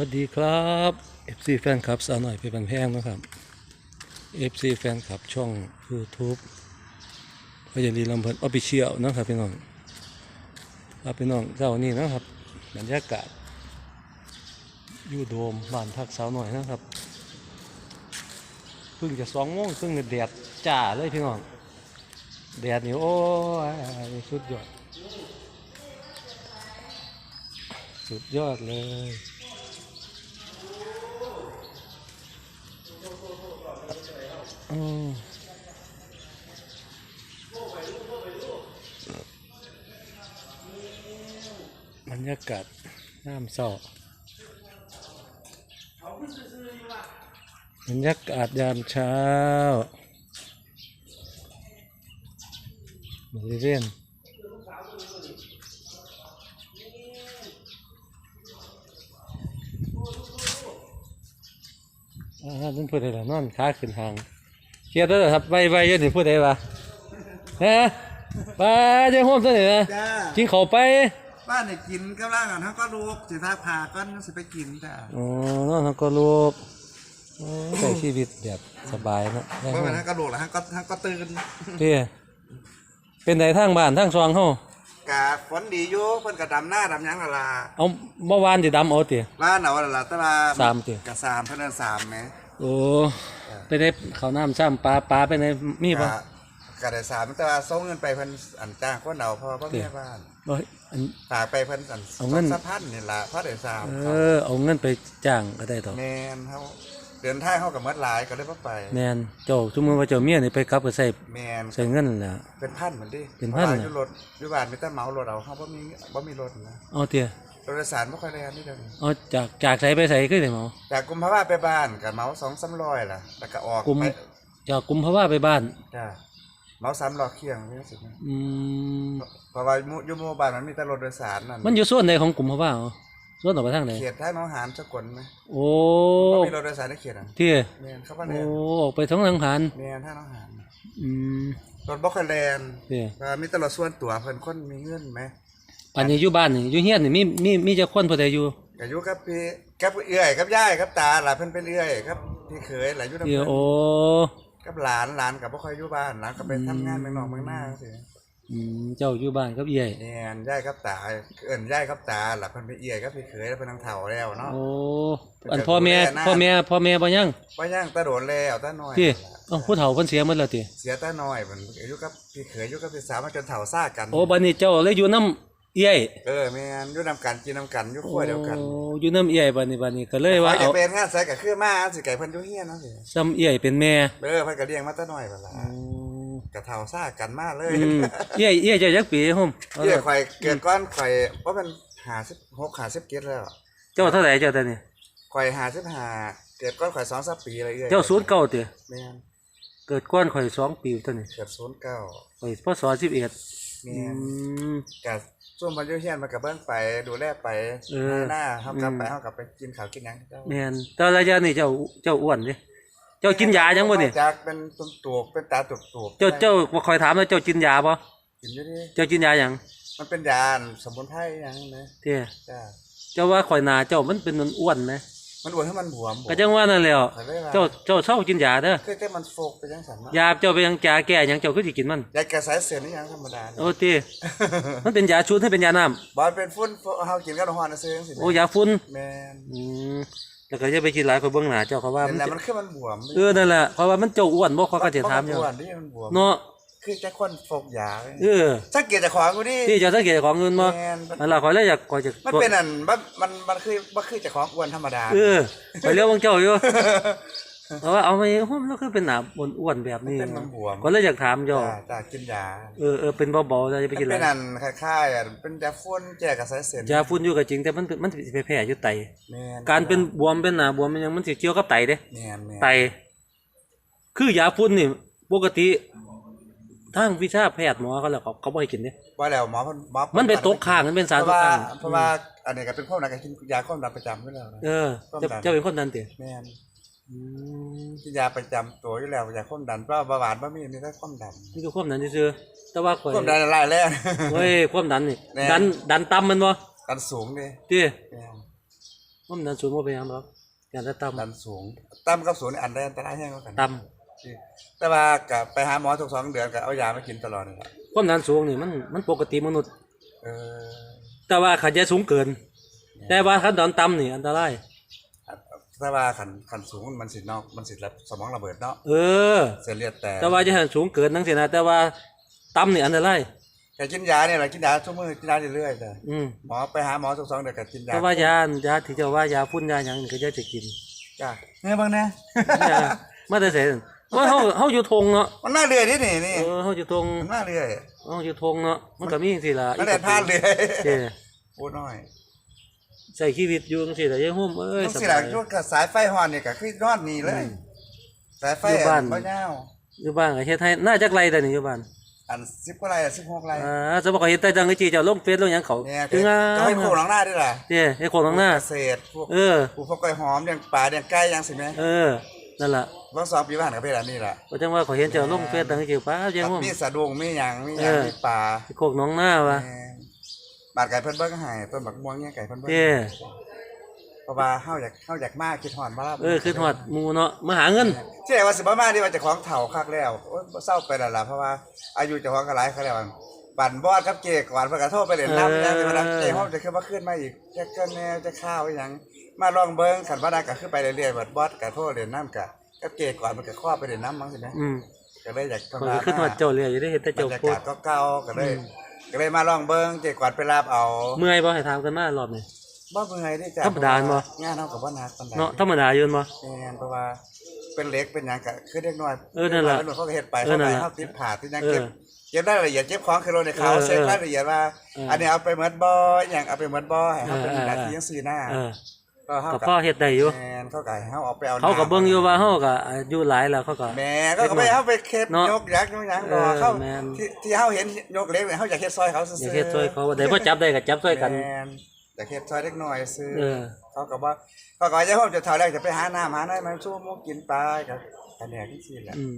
วัสดีครับ FC แฟนคลับสาวหน่อยเพชรบันแพงนะครับ FC แฟนคลับช่อง YouTube พยาลีลำเพินออฟฟิเชียลนะครับพี่น้องครับพี่น้องเจ้านี่นะครับบรรยากาศยูโดมบ้านพักสาวหน่อยนะครับเพิ่งจะสองโมงซึ่งแดดจ้าเลยพี่น้องแดดนี่โอ้ยสุดยอด สุดยอดเลย อืมบรรยากาศน้ำเศร้าบรรยากาศยามเช้าบริเวณอ่านั่นพูดอะไรนอนขาขึ้นหาง เครียดแล้วเหรอครับไวไวๆอยันถึงพูดอะไรวะฮะไปเจ้าห้องซะหน่อยนะจ้ากินข้าวไปบ้านเนี่ยกินกำลังอะทั้งก็ลูกสิทาพาก้อนสิไปกินจ้าอ๋อนอนทั้งก็ลูกโอ้ใช้ชีวิตแบบสบายเนอะได้เพราะห้อมันงทั้งกระโดดแล้วทั้งก็ทั้งก็ตื่นเตี้ยเป็นไหนทางบ้านทางซองเฮากะฝนดีอยู่เพิ่นกะดำหน้าดำหยังละลาเอาเมื่อวานจะดำเอาเตี้ยบ้านเอาละละแตะลาสามติ กะสามเพิ่นนั่นสามแหมโอ้ ไปได้เขาวน้ำซ้ำปลาปลาไปไหนมีปะกะกะได้สามแต่ว่าส่งเงินไปเพิ่นอันจ้างคนเอาเพราะว่าพ่อติแม่บ้านเอ้ยอัน ฝากไปเพิ่นอันเอาเงินสะพันนี่ล่ะเพราะได้สามเออเอาเงินไปจ้างก็ได้ต่อแม่นเฮาเดินทางเฮากับเมื่อหลายก็เลยบ่ไปแมนเจ้าทุกมือว่าเจ้าเมียนี่ไปกลับก็ใส่แม่นใส่เงินนั่นแหละ เป็นพันเหมือนดิเป็นพัน พราะว่าน่ะอยู่รถอยู่บ้านมีแต่เหมารถเอาเฮาบ่มีบ่มีรถนะเอาเตี้ย รถโดยสารไม่ค่อยแรงนี่เดียวนี้เอาจากจากใส่ไปใส่ขึ้นเลยหมอ จากกุมภาวะไปบ้านกับเมาสองสามร้อยล่ะแล้วก็ออกกุม ไปจากกุมภาวะไปบ้าน จ้าเมาสามรอบเคียงนี่สิอืมเพราะว่าหมู่อยู่หมู่บ้านมันมีแต่รถโดยสารนั่นมันอยู่ส่วนใดของกุมภาวะเหรอส่วนออกไปทางไหนเขตท้ายหน้องหานสกลไหมโอ้บ่มีรถโดยสารในเขตอะเตี้ยเมียนเข้ามาแลโอ้นออกไปท้องทางหันเมียนท่าหน้องหานอืมรถบ่ค่อยแลนเตี้ยว่ามีแต่รถส่วนตัวเพิ่นคนมีเงินไหม ปันนี้อยู่บ้านนี่อยู่เฮียนนี่มีมีมีเจ้าคนผู้ใดอยู่ก็อยู่กับพี่กับเอื้อยกับยายกับตาล่ะเพิ่นเป็นเอื้อยครับพี่เขยล่ะอยู่นำเตี้ยเพิ่นโอ้กับหลานหลานก็บ่ค่อยอยู่บ้านหลานก็ไปทำงานเมืองนอกเมืองหน้าจังซี่อืมเจ้าอยู่บ้านกับเอี่ยแม่นยายกับตาเอิ้นยายกับตาล่ะเพิ่นไปเอื้อยกับพี่เขยแล้วเพิ่นนางเฒ่าแล้วเนาะ โอ้อันพ่อแม่พ่อแม่พ่อแม่บ่ยังว่าย่างตาโดนแล้วตาน้อยเตี้ยเอ้าผู้เฒ่าเพิ่นเสียหมดแล้วเตี้ยเสียตาน้อยมันอายุกับพี่เขยอายุกับพี่สาวมาจนเฒ่าซ่ากัน โอ้บัดนี้เจ้าเลยอยู่น้ำ เอี่ยเออแม่นอยู่นำกันกินนำกันอยู่ครัวเดียวกันโอ้อยู่น้ำเอี่ยบัดนี้บัดนี้ก็เลยว่าว่าจะเอาเป็นงานใส่กับคือมาสิไก่เพิ่นอยู่เฮียนเนาะสิซ้ำเอี่ยเป็นแม่เออเพิ่นก็เลี้ยงมาตาน้อยบัดล่ะกะเฒ่าซ่ากันมาเลยอืมเอี่ยเอี่ยเจ้าจักปีโฮมเอาเฮียล่ะข่อยเกิดก่อนข่อยว่ามัน56 57แล้วเจ้าเท่าไหร่เจ้าตอนนี้ ข่อย55เกิดก่อนข่อย2 3ปีอะไรเอ้ยเจ้าศูนย์เก้าเตี้ยแม่นเกิดก้อนข่อยสองปีเท่านี้เกิด09ข่อยพศสิบเอ็ดแม่นมกะ ช่วงมันอยู่เฮียนมันก็เบิ่งไปดูแลไปเออหน้าเฮากลับไปอืม เฮากลับไปกินข้าวกินหยังเจ้าแม่นแต่ระยะนี้เจ้าเจ้าอ้วนเดิเจ้ากินยายังบ่นี่จากเป็นตุ่มตูบเป็นตาตุบตูบเจ้าเจ้าคอยถามว่าเจ้ากินยาบ่กินอยู่ดิเจ้ากินยาหยังมันเป็นยาสมุนไพรหยังนะเตี้ยจ้าเจ้าว่าข่อยหนาเจ้ามันเป็นมันอ้วนไห มมันอ้วนให้มันบวมบ่ก็จังว่านั่นแหละข้อยเลยว่าเจ้าเจ้าเศร้ากินยาเด้อคือแต่มันโฟกไปจังซั่นเนาะยาเจ้าไปยังยาแก้หยังเจ้าก็สิกินมันยาแก้สายเส้นนี่หยังธรรมดาเนี่ยโอ้เตี้ยมันเป็นยาชุดให้เป็นยาน้ำบ่เป็นฝุ่นเฮากินกับฮ้อนซื่อจังซี่โอ้ยาฝุ่นแม่นอืมแล้วก็จะไปกินหลายคนเบื้องหน้าเจ้าเขาว่ามันนั่นแหละจะมันคือมันบวมเออนั่นแหละเพราะว่ามันเจ้าอ้วนบ่เขาก็จะถามอยู่นอ้วนดิมันบวมเนาะ คือจักคนโฟกยาเออสังเกตจากของกูดิที่เจ้าสังเกตของเงินบ่แม่นนั่นล่ะข่อยเลยอยากข่อยจะมันเป็นอันมันมันมันคือบ่คือจากของอ้วนธรรมดาเออข่อยเลี้ยวของเจ้าอยู่เพราะว่าเอาไปโหมแล้วคือเป็นหนาอ้วนๆแบบนี้เป็นมันบวมก็เลยอยากถามเจ้าจ้าจ้ากินยาเออเออเป็นเบาๆจะไปมันกินอะไรเป็นอันคล้ายๆอะเป็นยาฝุ่นแก้กับสายเส้นยาฝุ่นอยู่ก็จริงแต่มันเป็นมันสิไปแพ้อยู่ไต แม่นการเป็นบวมเป็นหนาบวมมันยังมันสิเกี่ยวกับไตเด้ แม่นแม่นไต คือยาฝุ่นนี่ปกติ ทางวิชาแพทย์หมอเขาแล้วเขาเขาบ่ให้กินเด้ว่าแล้วหมอเพิ่นหมอมันเป็นตกค้างมันเป็นสารเพตราะกว่าค้างเพราะว่าอันนี้ก็เป็นความดันก็กินยาความดันประจำอยู่แล้วนะ เออเจะจะเป็นคนนั้นติแม่นอืมกินยาประจำตัวอยู่แล้วยาความดันเพราะว่าเบาหวานบ่มีมีแต่ความดันนี่คือความดันซื่อๆแต่ว่าข่อยความดันหลายแล้ว เฮ้ยความดันนี่แน่ ดันดันต่ำมันบ่ดันสูงดิติแม่นความดันสูงบ่เป็นหยังหรอกการจะต่ำดันสูงต่ำกับสูงนี่อันใดอันตรายแห้งกว่ากันต่ำ แต่ว่ากับไปหาหมอทุกสองเดือนก็เอายามากินตลอดนี่แหละความดันสูงนี่มันมันปกติมนุษย์ เออแต่ว่าขันจะสูงเกิน แต่ว่าขันดันต่ำนี่อันตราย แต่ว่าขันขันสูงมันสินอกมันสิระสมองระเบิดเนาะเออ เส้นเลือดแตกแต่ว่าจะให้สูงเกินนั่งสินะแต่ว่าต่ำนี่อันตรายแต่กินยาเนี่ยแหละกินยาทุกมื้อกินยาเรื่อยๆแต่อืมหมอไปหาหมอทุกสองเดือนก็กินยาแต่ว่ายายาที่เจะว่ายาพุ่นยาหยังนี่ก็จะจะกินจ้าเนี่ยเบางนะ ยามาแต่เส นว่าเฮาเฮาอยู่ทงเนาะมันน่าเรื่อยนี่นี่นี่ เออเฮาอยู่ทงมันน่าเรื่อยเฮาอยู่ทงเนาะมันก็มีจังซี่ล่ะมันแดดพลาดเรื่อยเจ้โอ้น้อยใช้ชีวิตอยู่จังซี่ล่ะยังห่มเอ้ยต้องสสิบาล่ะยยุกับสายไฟฮอนนี่ก็คือนอนนี่เลยสายไฟอยู่บ้าน บ่ยาวอยู่บ้านก็เฮ็ดให้น่าจักไรแต่นี่อยู่บ้านอัน10กว่าไรอะ16ไรอ่าจะบอกว่าเฮ็ดแต่จังจีเจ้าลงเฟซลงหยังเขาเนี่ยถึงอะจะให้โคหลังหน้าด้วยล่ะเนี่ยให้โคนข้างหน้า เกษตรพวกเออ ปลูกพวกกล้วยหอมเลี้ยงปลาเลี้ยงไก่ยังสิแม่เออ นั่นล่ะบางสองปีผ่านก็เป็นอันนี้ล่ะก็จังว่าขอยเห็นเจ้าลงเฟซดังจีป้าจังว่ามีสะดุ้งมีหยังมีหยังเออมีปลาโคกหน้องหน้าวะแม่นบาดไก่เพิ่นเบิ่งให้ต้นบักม่วงเนี่ยไก่เพิ่นเบิ่งเจ้เพราะว่าเฮาอยากเฮาอยากมาคิดฮอดมาลาเออคือฮอดหมู่เนาะมาหาเงินที่ไหนว่าสิบ่มานี่ว่าเจ้าของเฒ่าคักแล้วโอ๊ยบ่เศร้าไปแล้วล่ะเพราะว่าอายุเจ้าของก็หลายคักแล้วบั่นบอดกับเจก่อนเพิ่นก็โทรไปเล่นน้ำแล้วแต่ว่าเจฮอมจะขึ้นมาขึ้นมาอีกจะเกินแนวจะข้าวอีหยัง มาลองเบิ่งคันบ่ได้ก็คือไปเรื่อยๆบัดบอดก็โทรเล่นน้ำก็กับเจก่อนมันก็คว้าไปเล่นน้ำมั้งสิแม่อืมก็เลยอยากข่อยก็คือฮอดเจ้าเลยอยู่ได้เห็นแต่บรเจ้ารยาโพกาดศก็เก่าๆก็เลยก็เลยมาลองเบิ่งเจก่อนไปรับเอาเมื่อยบ่ให้ถามกันมารอบนี้ บ่เมื่อยนี่จ้ะธรรมดาบ่งานเฮาก็บ่หนักปานใดเนาะธรรมดาอยู่บ่ แม่นเพราะว่าเป็นเหล็กเป็นหยังก็คือเด็กน้อยเออนั่นล่ะเด็กอยเขาก็เฮ็ดไปเออเขานั่ไปนล่ะเฮาติดผ่าติดหยังเออเก็บเก็บได้ละเอียดเก็บของคือโลในเขาเออเช็คเออรายละเอียดว่า เอออัอันนี้เอาไปเหมือนบ่อย่างเอาไปเหมือนบ่ให้เฮาเป็นเออเออ หน้าที่จังซี่หน้าเออ ก็เฮาก็ก็พอเฮ็ดได้อยู่แม่นเขาก็ให้เฮาเอาไปเอาเขาก็น้ำเบิ่งอยู่ว่าเฮาก็อายุหลายแล้วเขาก็แม่ก็ก็ไปเฮาไปเฮ็ดเนาะยกยักษ์ยกหยังเอบ่อเขาแม่นที่ที่เฮาเห็นยกเหล็กเนี่ยเฮาอยากเฮ็ดซอยเขาซื่ออๆยากเฮ็ดช่วยเขาว่าได้บ่จับได้ก็จับช่วยกันแม่นอยากเฮ็ดซอยเล็กน้อยซื่อเออเขาก็บ่เขาก็ว่าจะเฮาจะเท่าแรกจะไปหาน้ำหาได้มันสู้หมูกินปลาก็กันแหน่จังซี่แหละอืม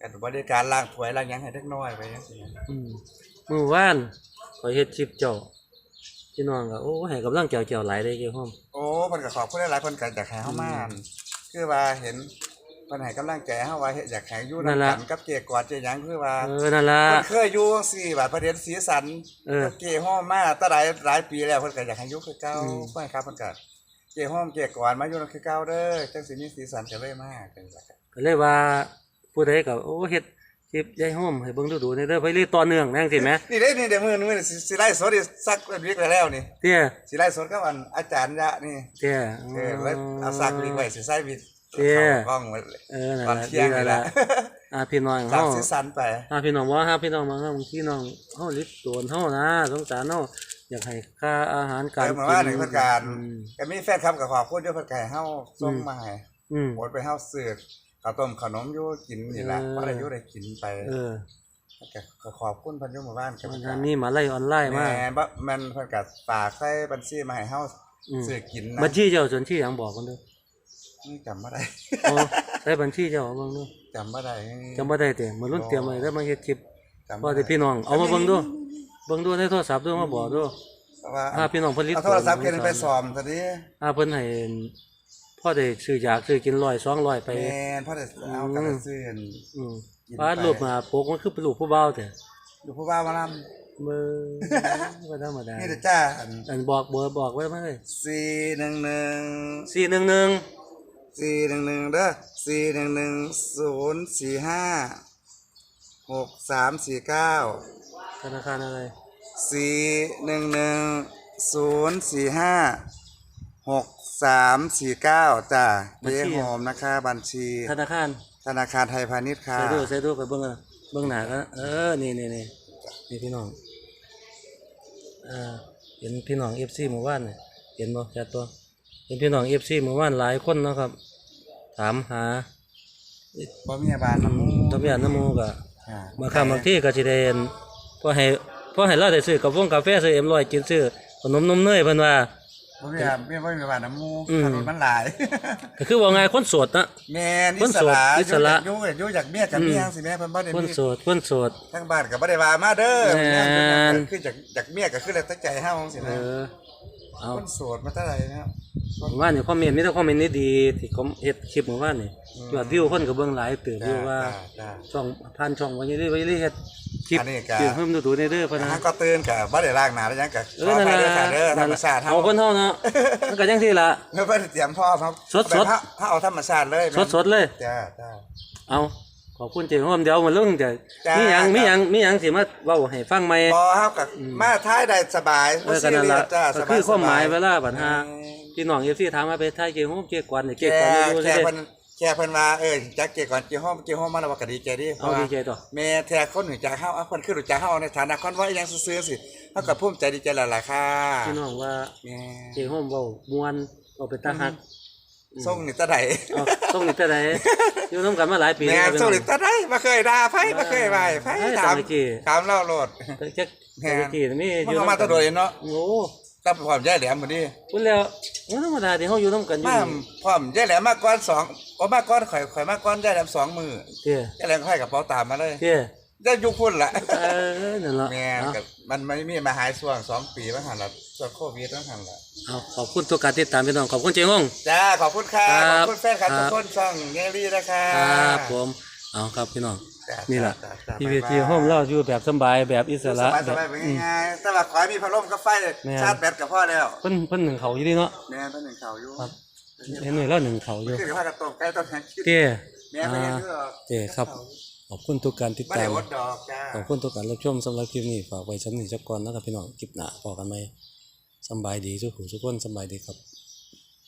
กันบริการล้างถ้วยล้างหยังให้เล็กน้อยไปจังซี่อืมมื้อวานข่อยเฮ็ดคลิปเจ้า พี่น้องก็โอ้ให้กำลังเจ้าเจ้าหลายได้เกี่ยวห้อมโอ้เพิ่นก็ขอบคุณหลายๆเพิ่นก็อยากให้เฮามาอั่นคือว่าเห็นเพิ่นให้กำลังใจเฮาว่าเฮ็ดอยากให้อยู่นั่นํนล่ะกันกับเจ๊กอดเจ๊หยังคือว่าเออนั่นล่ะเพิ่นเคยอยู่จังซี่ว่าประเด็นสีสันเออกับเจ๊ฮ้อมมาตั้งหลายหลายปีแล้วเพิ่นก็อยากให้อยู่คือเก่าอืมเพิ่นครับเพิ่นก็เจ๊ฮ้อมเจ๊กอดมาอยู่นำคือเก่าเด้อจังสิมีสีสันก็เลยมาจังซี่ล่ะครับก็เลยว่าผู้ใดก็โอ้เฮ็ด คลิปยายห้อมให้เบิ่งดูๆนี่เด้อไปเรื่อยต่อเนื่องนั่งสิแหมนี่เด้นี่เดี๋ยวมื้อนึงสิสิไล่สดอีกสักวิกแล้วนี่เตี้ยสิไล่สดกับอันอาจารย์ยะนี่เตี้ยเออแล้วเอาสักวิกไว้สิใส่วิกเตี้ยเข้ากล้องไว้เลยเออนั่นตอนล่ะเที่ยงดีนี่แล้วแหล่ะละอ่าพี่น้องจากเฮาสีสันไปอ่าพี่น้องว่าหาพี่น้องมาเฮาพี่น้องเฮาลิดโดนเฮานะสงสารเฮาอยากให้ค่าอาหารการเติมกิมาว่าหนึ่งเพื่อการอืมก็มีแฟนคลับกับขอบคุณด้วยเพื่อการเฮาส่งมาให้อืมโอนไปเฮาซื้อ ข้าวต้มขนมอยู่กินนี่ล่ะเออบ่ได้อยู่ได้กินไปเออก็ขอบคุณเพิ่นอยู่หมู่บ้านกับวันนั้นมีหมาไล่ออนไลน์มาแม่บ่มันเพิ่นก็ฝากใส่บัญชีมาให้เฮาอืมซื้อกินนะบัญชีเจ้าส่วนที่หยังบอกกันเด้อนี่จำบ่ได้โอ้ใช้บัญชีเจ้าเอาเบิ่งดูจำบ่ได้จำบ่ได้แต่มื้อรุ่นเตรียมไว้แล้วมาเฮ็ดคลิปจำพอบ่สิได้พี่น้องเอามาเบิ่งดูเบิ่งดูในโทรศัพท์ดูมาบอกดูเพราะว่าถ้าพี่น้องเพิ่นลิดเอาโทรศัพท์เพิ่นไปซ่อมซะดิถ้าเพิ่นให้ พ่อได้ซื้ออยากซื้อกิน100 200ไป แม่นพอได้เอากระซื้ออัน อืมกินวาดไปรูปมาปกมันคือเป็นรูปผู้บ่าวแต่อยู่ผู้บ่าวมานำมือบ่ธรรมดานี่เด้อจ้าอันอันบอกเบอร์บอกไว้มาเลย411สี่หนึ่งหนึ่งสี่หนึ่งหนึ่งเด้อสี่หนึ่งหนึ่งศูนย์สี่ห้าหกสามสี่เก้าธนาคารอะไรสี่หนึ่งหนึ่งศูนย์สี่ห้า หกสามสี่เก้าจ้าเจ๊หอมนะคะ บัญชี ธนาคารธนาคารไทยพาณิชย์ค่ะ ใส่ดูใส่ดูไปเบิ่งอะเบิ่งหน้าก็เออนี่นี่นี่นี่พี่น้องอ่าเห็นพี่น้องเอฟซีเมื่อวานเนี่ยเห็นบ่จัดตัวเห็นพี่น้องเอฟซีเมื่อวานหลายคนเนาะครับ ถามหาพ่อมีบาลน้ำมูตำยานน้ำหมูกะอ่าบางครั้งบางที่ก็สิได้เห็นพอให้พอให้เราได้ซื้อกาแฟกาแฟซื้อเอ็มร้อยกินซื้อขนมนมเนยเพิ่นว่า พ่อมีบาลพ่อมีบาลน้ำมูอืม ถนนมันหลาย ก็คือว่าไงคนโสดนะ แม่นคนอิโสสดระอิสระ อยู่อยากอยู่อยากเมียกับเมียสิแม่เพิ่นบ่ได้คนมีโสดคนโสด ทั้งบ้านก็บ่ได้ว่ามาเด้อแม่น คือจากจากเมียก็คือแล้วแต่ใจเฮาจังซี่เอนะอ เอาคนโสดมาเท่าไหร่นะครับ ผมว่าเนี่ยคอมเมนต์มีแต่คอมเมนต์นี่ดีที่ผมเฮ็ดคลิปเมื่อวานนี่อืม ยอดวิวคนก็เบิ่งหลายเติบอยู่ว่าจ้า ช่องผ่านช่องวันนี้วันนี้เฮ็ดคลิปอันนี้ก็เกี่ยวเพิ่มดูๆในเด้อพะจ้านะฮะก็ตื่นกับบ่ได้ล้างหน้าแล้วยังกับเออนั่นขอล่ะไปเด้อค่ะเด้อธรนั่นรมล่ะชาติเฮาเอาคนเฮาเนาะมันก็จังซี่ล่ะเพื่อเตรียมพ่อครับสดๆแบบถ้าถ้าเอาธรรมชาติเลยสดๆเลย จ้าจ้าเอาข อบคุณเจ้าโฮมเดี๋ยวมาลงจะจ้ามีมีหยังจ้ามีมีหยังมีหยังสิมาเว้าให้ฟังใหม่พอเฮากับมาท้ายได้สบายเออกันนั่นล่ะจ้าก็สบายคือความหมายสบเวลาบัดหาพี่น้อง FC ถามมาไปไทยเจ้าโฮมเจ้ากวนนี่แค่เจ้ากวนอยู่แค่เด้เพิ่นแค่เพิ่นว่าเออจักเกี่ก่อนเกี่ห้องเกี่ห้องมาแล้วว่าก็ดีใจดิเพเอาราะว่า ดีใจต่อ แม่แท้คนรู้จักเฮาเอาคนคือรู้จักเฮาในฐานะคนว่าอีหยังซื่อๆสิเฮาก็ภูมิใจดีใจหลายๆค่ะพี่น้องว่าแม่เจ้าโฮมเว้าม่วนเว้าเป็นตาฮัก ส่งนี่ตะไดเอาต้องนี่แต่ใดอยู่น้ำกันมาหลายปีแม่แล้วส่งนี่ตะไดบ่เคยด่าไผบ่เคยไหว้ไผเอ้ยถามสมัยกี้ถามเล่าโลดแต่จักแม่น แต่กี่มีอมันยู่ก็มาแตะโดยเนาะโอ้กับพร้อมยายแหลมพุ่นดิพุ่นแล้วมันธรรมดาที่เฮาอยู่น้ำกันอยู่มาพร้อมยายแหลมมาก่อนสองโอ้มาก่อนข่อยข่อยมาก่อนยายแหลมสองมื้อเตี้ยยายแหลมก็ให้กระเป๋าตามมาเลย เตี้ย ได้ยุคพุ่นล่ะเออนั่นล่ะแม่เอากับมันไม่มีมาหายช่วงสองปีมาหันละช่วงโควิดมาหันละเอาขอบคุณทุกการติดตามพี่น้องขอบคุณเจ้าโฮมจ้าขอบคุณค่ะคขรัอบบคุณแฟนคลับครับทุกคนช่องเงลี่นะคะครับผมเอาครับพี่น้องจ้านี่แหละจ้าจ้าทีบ๊าวียบายทีโฮมเราอยู่แบบสำบายแบบอิสสระบายแบสบบายเป็นอืมง่ายๆแต่ว่าขอให้มีพัดลมกับไฟแม่นชาร์จแบตกับพ่อแล้วเพิ่นเพิ่นหนึ่งเขาอยู่ดีเนาะแม่เป็นหนึ่งเขาอยู่ครับเห็นหน่วยแล้วหนึ่งเขาอยู่คือกับพ่อกระต้มใกล้ต้นแขนคิดเตี้ยแม่ไม่อ่าเห็นด้วยหรอกเตี้ยครับ ขอบคุณทุกการติดไม่ตาได้มอดดอกจ้าขอบคุณทุกการรับชมสำหรับคลิปนี้ฝากไว้ชั้นนี้จักก่อนนะครับพี่น้องคลิปหน้าพอกันไหมสำบายดีทุกผู้ทุกคนสำบายดีครับ